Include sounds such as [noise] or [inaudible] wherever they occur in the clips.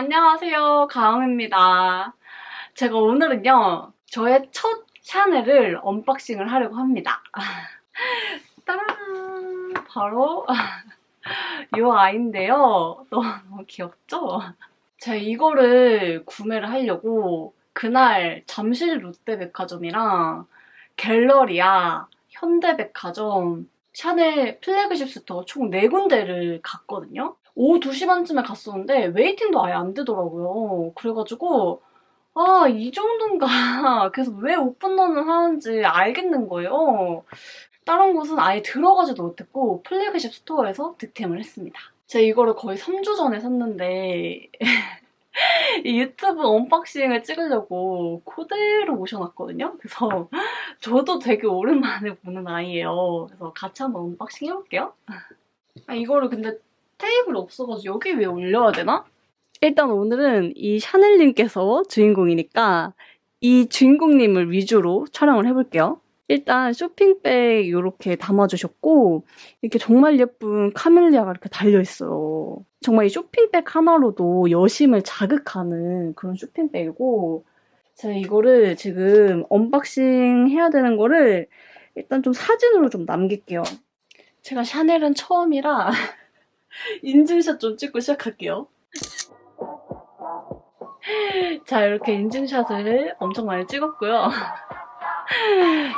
안녕하세요. 가영입니다. 제가 오늘은요. 저의 첫 샤넬을 언박싱을 하려고 합니다. [laughs] 따란! 바로 [laughs] 이 아이인데요. 너무, 너무 귀엽죠? 제가 이거를 구매를 하려고 그날 잠실 롯데백화점이랑 갤러리아, 현대백화점, 샤넬 플래그십 스토어 총 4군데를 갔거든요. 오후 2시 반쯤에 갔었는데 웨이팅도 아예 안 되더라고요. 그래가지고 아, 이 정도인가. [laughs] 그래서 왜 오픈런을 하는지 알겠는 거예요. 다른 곳은 아예 들어가지도 못했고 플래그십 스토어에서 득템을 했습니다. 제가 이거를 거의 3주 전에 샀는데 [laughs] 이 유튜브 언박싱을 찍으려고 그대로 모셔놨거든요. 그래서 [laughs] 저도 되게 오랜만에 보는 아이예요. 그래서 같이 한번 언박싱 해볼게요. 아, 이거를 근데 테이블 없어가지고 여기 위에 올려야 되나? 일단 오늘은 이 샤넬님께서 주인공이니까 이 주인공님을 위주로 촬영을 해볼게요. 일단 쇼핑백 이렇게 담아주셨고 이렇게 정말 예쁜 카멜리아가 이렇게 달려있어요. 정말 이 쇼핑백 하나로도 여심을 자극하는 그런 쇼핑백이고 제가 이거를 지금 언박싱 해야 되는 거를 일단 좀 사진으로 좀 남길게요. 제가 샤넬은 처음이라 인증샷 좀 찍고 시작할게요. 자, 이렇게 인증샷을 엄청 많이 찍었고요.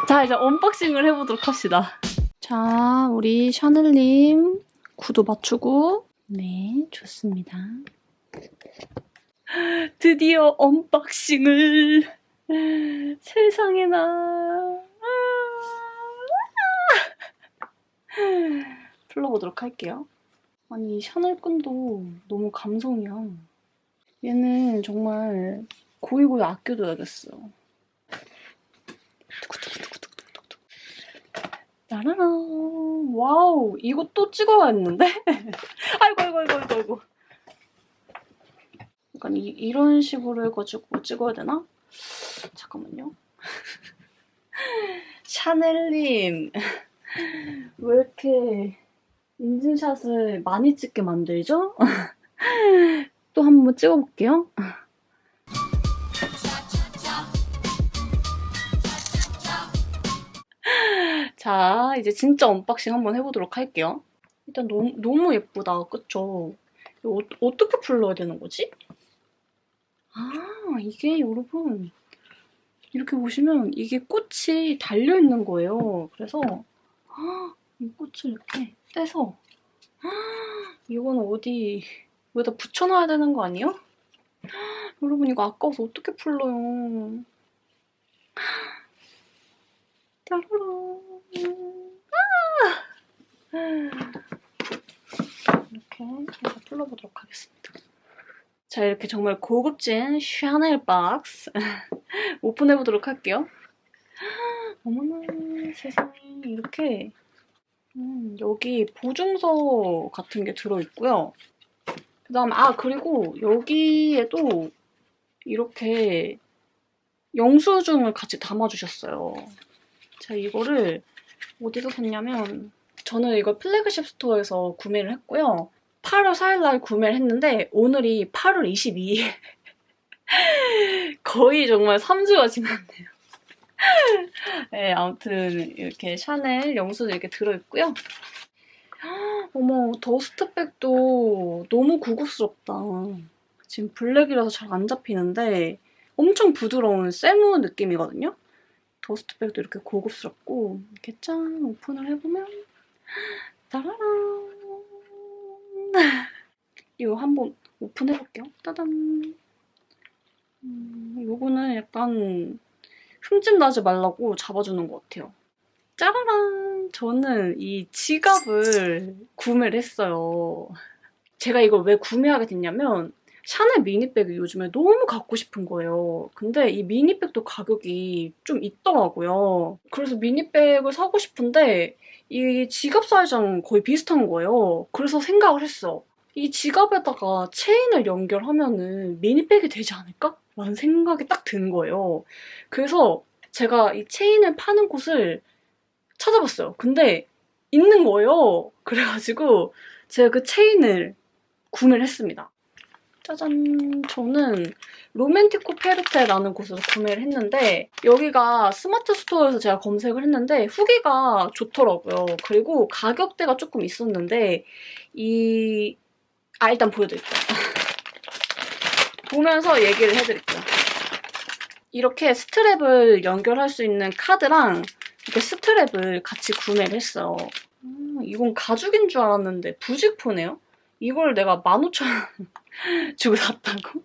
자, 이제 언박싱을 해보도록 합시다. 자, 우리 샤넬님 구도 맞추고 네, 좋습니다. 드디어 언박싱을 세상에나 풀러보도록 할게요. 아니, 이 샤넬끈도 너무 감성이야. 얘는 정말 고이고이 아껴둬야겠어. 짜라란. 와우, 이거 또 찍어야했는데? [laughs] 아이고, 아이고, 아이고, 아이고, 아이고. 약간 이, 이런 식으로 해가지고 찍어야 되나? 잠깐만요. [laughs] 샤넬님, [laughs] 왜 이렇게 인증샷을 많이 찍게 만들죠? [laughs] 또 한번 찍어볼게요. [laughs] 자, 이제 진짜 언박싱 한번 해보도록 할게요. 일단 너무, 너무 예쁘다, 그쵸? 이거 어, 어떻게 풀러야 되는 거지? 아, 이게 여러분, 이렇게 보시면 이게 꽃이 달려있는 거예요. 그래서 아, 이 꽃을 이렇게 떼서 아, 이건 어디 여기다 붙여놔야 되는 거 아니에요? 여러분 이거 아까워서 어떻게 풀러요? 짜라란 아! 이렇게 해서 풀러보도록 하겠습니다. 자 이렇게 정말 고급진 샤넬 박스 [laughs] 오픈해보도록 할게요. 어머나 세상에 이렇게 음, 여기 보증서 같은 게 들어있고요. 그 다음에, 아, 그리고 여기에도 이렇게 영수증을 같이 담아주셨어요. 제가 이거를 어디서 샀냐면, 저는 이걸 플래그십 스토어에서 구매를 했고요. 8월 4일날 구매를 했는데, 오늘이 8월 22일. [laughs] 거의 정말 3주가 지났네요. [laughs] 네, 아무튼 이렇게 샤넬 영수증 이렇게 들어있고요. 어머, 더스트백도 너무 고급스럽다. 지금 블랙이라서 잘 안 잡히는데 엄청 부드러운 세무 느낌이거든요. 더스트백도 이렇게 고급스럽고 이렇게 짠 오픈을 해보면 따라란 [laughs] 이거 한번 오픈해볼게요. 따단 음, 요거는 약간 흠집 나지 말라고 잡아주는 것 같아요. 짜라란! 저는 이 지갑을 구매를 했어요. 제가 이걸 왜 구매하게 됐냐면 샤넬 미니백이 요즘에 너무 갖고 싶은 거예요. 근데 이 미니백도 가격이 좀 있더라고요. 그래서 미니백을 사고 싶은데 이 지갑 사이즈랑 거의 비슷한 거예요. 그래서 생각을 했어. 이 지갑에다가 체인을 연결하면은 미니백이 되지 않을까? 라는 생각이 딱 든 거예요. 그래서 제가 이 체인을 파는 곳을 찾아봤어요. 근데 있는 거예요. [laughs] 그래가지고 제가 그 체인을 구매를 했습니다. 짜잔. 저는 로맨티코 페르테라는 곳에서 구매를 했는데 여기가 스마트 스토어에서 제가 검색을 했는데 후기가 좋더라고요. 그리고 가격대가 조금 있었는데 이... 아 일단 보여드릴게요. [laughs] 보면서 얘기를 해드릴게요. 이렇게 스트랩을 연결할 수 있는 카드랑 이렇게 스트랩을 같이 구매를 했어요. 음, 이건 가죽인 줄 알았는데 부직포네요? 이걸 내가 15,000원 [laughs] 주고 샀다고?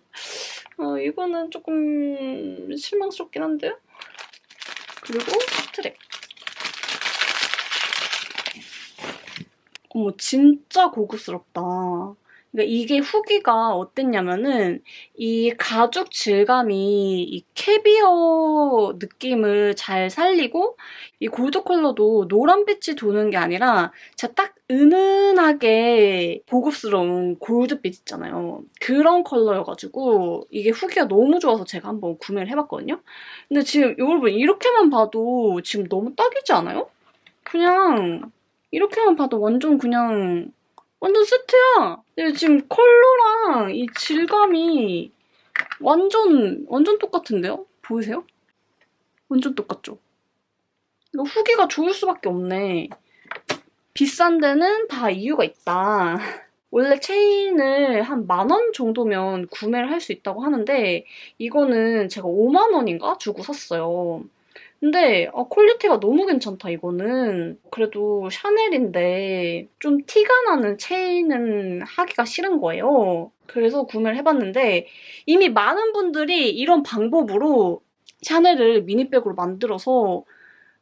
어, 이거는 조금 실망스럽긴 한데요? 그리고 스트랩. 어머, 진짜 고급스럽다. 그러니까 이게 후기가 어땠냐면은 이 가죽 질감이 이 캐비어 느낌을 잘 살리고 이 골드 컬러도 노란빛이 도는 게 아니라 진짜 딱 은은하게 고급스러운 골드빛 있잖아요. 그런 컬러여가지고 이게 후기가 너무 좋아서 제가 한번 구매를 해봤거든요. 근데 지금 여러분 이렇게만 봐도 지금 너무 딱이지 않아요? 그냥 이렇게만 봐도 완전 그냥 완전 세트야. 근데 지금 컬러랑 이 질감이 완전 완전 똑같은데요? 보이세요? 완전 똑같죠? 이거 후기가 좋을 수밖에 없네. 비싼 데는 다 이유가 있다. [laughs] 원래 체인을 한 만 원 정도면 구매를 할 수 있다고 하는데 이거는 제가 5만 원인가 주고 샀어요. 근데 어, 퀄리티가 너무 괜찮다 이거는. 그래도 샤넬인데 좀 티가 나는 체인은 하기가 싫은 거예요. 그래서 구매를 해봤는데 이미 많은 분들이 이런 방법으로 샤넬을 미니백으로 만들어서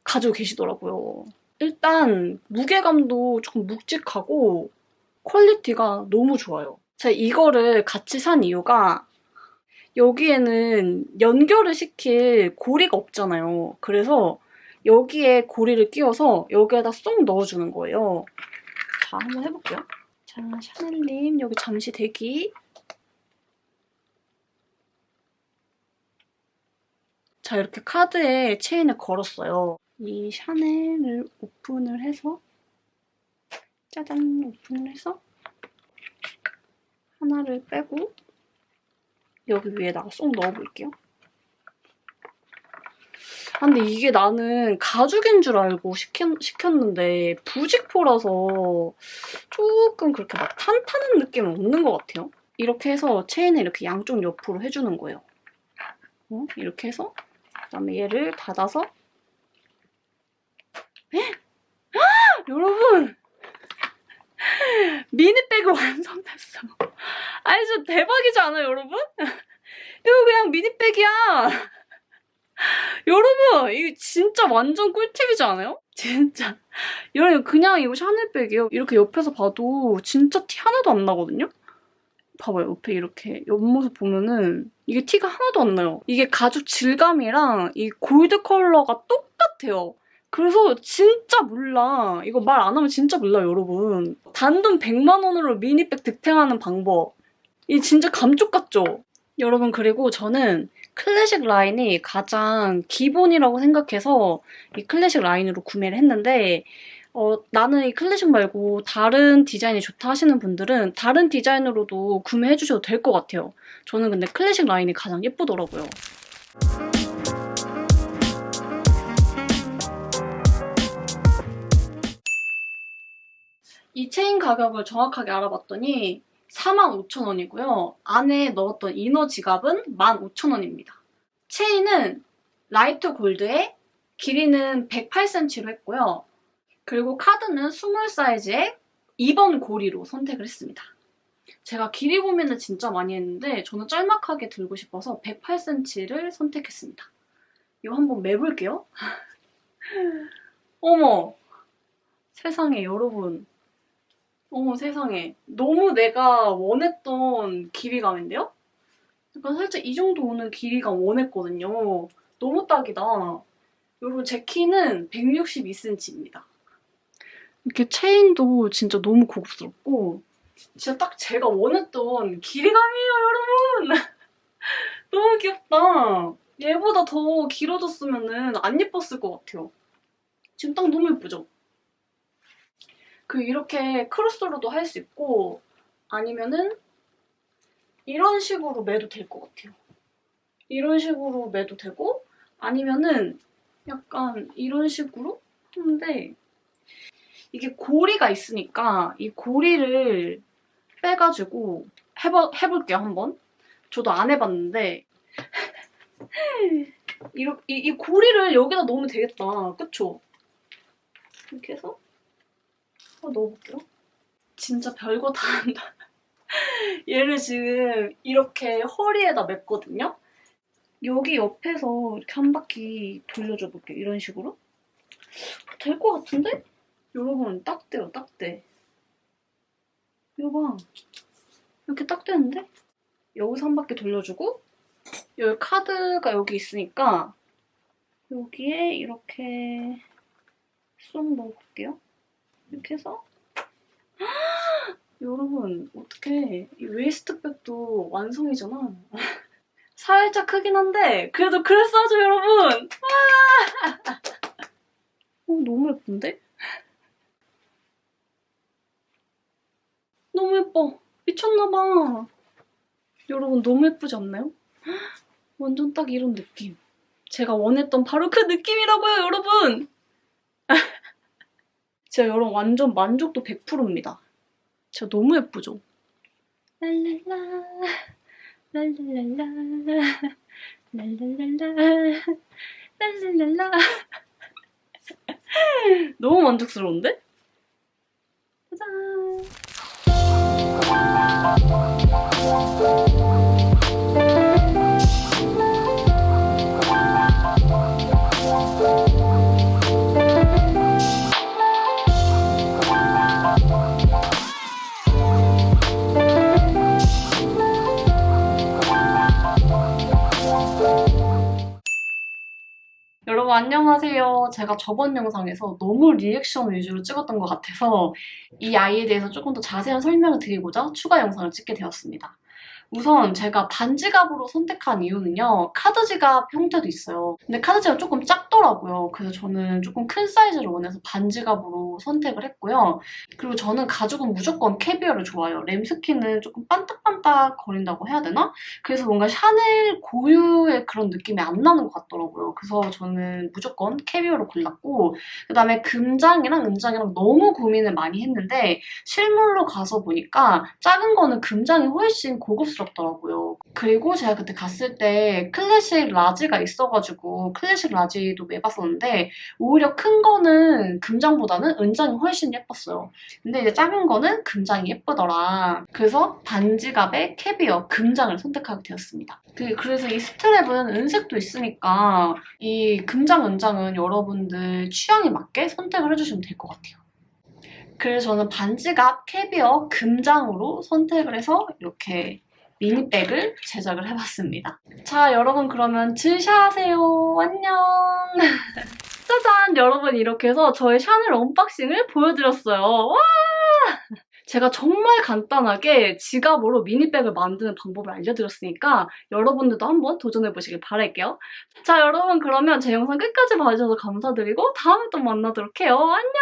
가지고 계시더라고요. 일단 무게감도 조금 묵직하고 퀄리티가 너무 좋아요. 제가 이거를 같이 산 이유가 여기에는 연결을 시킬 고리가 없잖아요. 그래서 여기에 고리를 끼워서 여기에다 쏙 넣어주는 거예요. 자, 한번 해볼게요. 자, 샤넬님 여기 잠시 대기. 자, 이렇게 카드에 체인을 걸었어요. 이 샤넬을 오픈을 해서 짜잔 오픈을 해서 하나를 빼고 여기 위에다가 쏙 넣어볼게요. 아, 근데 이게 나는 가죽인 줄 알고 시켰, 시켰는데 부직포라서 조금 그렇게 막 탄탄한 느낌은 없는 것 같아요. 이렇게 해서 체인을 이렇게 양쪽 옆으로 해주는 거예요. 어? 이렇게 해서 그다음에 얘를 닫아서 아! 여러분! [laughs] 미니백이 완성됐어. 아니, 저 대박이지 않아요, 여러분? [laughs] 이거 그냥 미니백이야. [laughs] 여러분, 이거 진짜 완전 꿀팁이지 않아요? 진짜. 여러분, 그냥 이거 샤넬백이에요. 이렇게 옆에서 봐도 진짜 티 하나도 안 나거든요? 봐봐요, 옆에 이렇게 옆모습 보면은 이게 티가 하나도 안 나요. 이게 가죽 질감이랑 이 골드 컬러가 똑같아요. 그래서 진짜 몰라. 이거 말 안 하면 진짜 몰라요, 여러분. 단돈 100만 원으로 미니백 득템하는 방법. 이 진짜 감쪽 같죠? 여러분 그리고 저는 클래식 라인이 가장 기본이라고 생각해서 이 클래식 라인으로 구매를 했는데 어, 나는 이 클래식 말고 다른 디자인이 좋다 하시는 분들은 다른 디자인으로도 구매해 주셔도 될 것 같아요. 저는 근데 클래식 라인이 가장 예쁘더라고요. 이 체인 가격을 정확하게 알아봤더니 45,000원이고요. 안에 넣었던 이너 지갑은 15,000원입니다. 체인은 라이트 골드에 길이는 108cm로 했고요. 그리고 카드는 스몰 사이즈의 2번 고리로 선택을 했습니다. 제가 길이 고민을 진짜 많이 했는데 저는 짤막하게 들고 싶어서 108cm를 선택했습니다. 이거 한번 매볼게요. [laughs] 어머! 세상에 여러분 어머 세상에 너무 내가 원했던 길이감인데요? 약간 살짝 이 정도 오는 길이감 원했거든요. 너무 딱이다. 여러분 제 키는 162cm입니다. 이렇게 체인도 진짜 너무 고급스럽고 진짜 딱 제가 원했던 길이감이에요 여러분! [laughs] 너무 귀엽다. 얘보다 더 길어졌으면 안 예뻤을 것 같아요. 지금 딱 너무 예쁘죠? 그 이렇게 크로스로도 할 수 있고 아니면은 이런 식으로 매도 될 것 같아요. 이런 식으로 매도 되고 아니면은 약간 이런 식으로 하는데 이게 고리가 있으니까 이 고리를 빼가지고 해봐, 해볼게요 한번. 저도 안 해봤는데 [laughs] 이렇게, 이, 이 고리를 여기다 넣으면 되겠다. 그쵸? 이렇게 해서 한번 넣어볼게요. 진짜 별거 다 한다. [laughs] 얘를 지금 이렇게 허리에다 맸거든요. 여기 옆에서 이렇게 한 바퀴 돌려줘 볼게요. 이런 식으로. 될 것 같은데? 여러분 딱 돼요. 딱 돼. 이거 봐. 이렇게 딱 되는데? 여기서 한 바퀴 돌려주고 여기 카드가 여기 있으니까 여기에 이렇게 쏙 넣어볼게요. 이렇게 해서 여러분 어떻게 이 웨이스트백도 완성이잖아. [laughs] 살짝 크긴 한데 그래도 그랬어죠 여러분. 와! [laughs] 어, 너무 예쁜데? 너무 예뻐. 미쳤나봐. 여러분 너무 예쁘지 않나요? 완전 딱 이런 느낌. 제가 원했던 바로 그 느낌이라고요, 여러분! [laughs] 진짜 여러분 완전 만족도 100%입니다. 진짜 너무 예쁘죠? 랄랄라, 랄랄랄라, 랄랄랄라, 랄랄랄라. [laughs] 너무 만족스러운데? 짜잔! 제가 저번 영상에서 너무 리액션 위주로 찍었던 것 같아서 이 아이에 대해서 조금 더 자세한 설명을 드리고자 추가 영상을 찍게 되었습니다. 우선 제가 반지갑으로 선택한 이유는요. 카드 지갑 형태도 있어요. 근데 카드 지갑 조금 작더라고요. 그래서 저는 조금 큰 사이즈를 원해서 반지갑으로 선택을 했고요. 그리고 저는 가죽은 무조건 캐비어를 좋아해요. 램스킨은 조금 반딱반딱 거린다고 해야 되나? 그래서 뭔가 샤넬 고유의 그런 느낌이 안 나는 것 같더라고요. 그래서 저는 무조건 캐비어로 골랐고 그다음에 금장이랑 은장이랑 너무 고민을 많이 했는데 실물로 가서 보니까 작은 거는 금장이 훨씬 고급스 럽더라고요. 그리고 제가 그때 갔을 때 클래식 라지가 있어가지고 클래식 라지도 매봤었는데 오히려 큰 거는 금장보다는 은장이 훨씬 예뻤어요. 근데 이제 작은 거는 금장이 예쁘더라. 그래서 반지갑에 캐비어, 금장을 선택하게 되었습니다. 그, 그래서 이 스트랩은 은색도 있으니까 이 금장, 은장은 여러분들 취향에 맞게 선택을 해주시면 될 것 같아요. 그래서 저는 반지갑, 캐비어, 금장으로 선택을 해서 이렇게 미니백을 제작을 해봤습니다. 자, 여러분 그러면 즐샤하세요. 안녕. [laughs] 짜잔! 여러분 이렇게 해서 저의 샤넬 언박싱을 보여드렸어요. 와! 제가 정말 간단하게 지갑으로 미니백을 만드는 방법을 알려드렸으니까 여러분들도 한번 도전해보시길 바랄게요. 자, 여러분 그러면 제 영상 끝까지 봐주셔서 감사드리고 다음에 또 만나도록 해요. 안녕!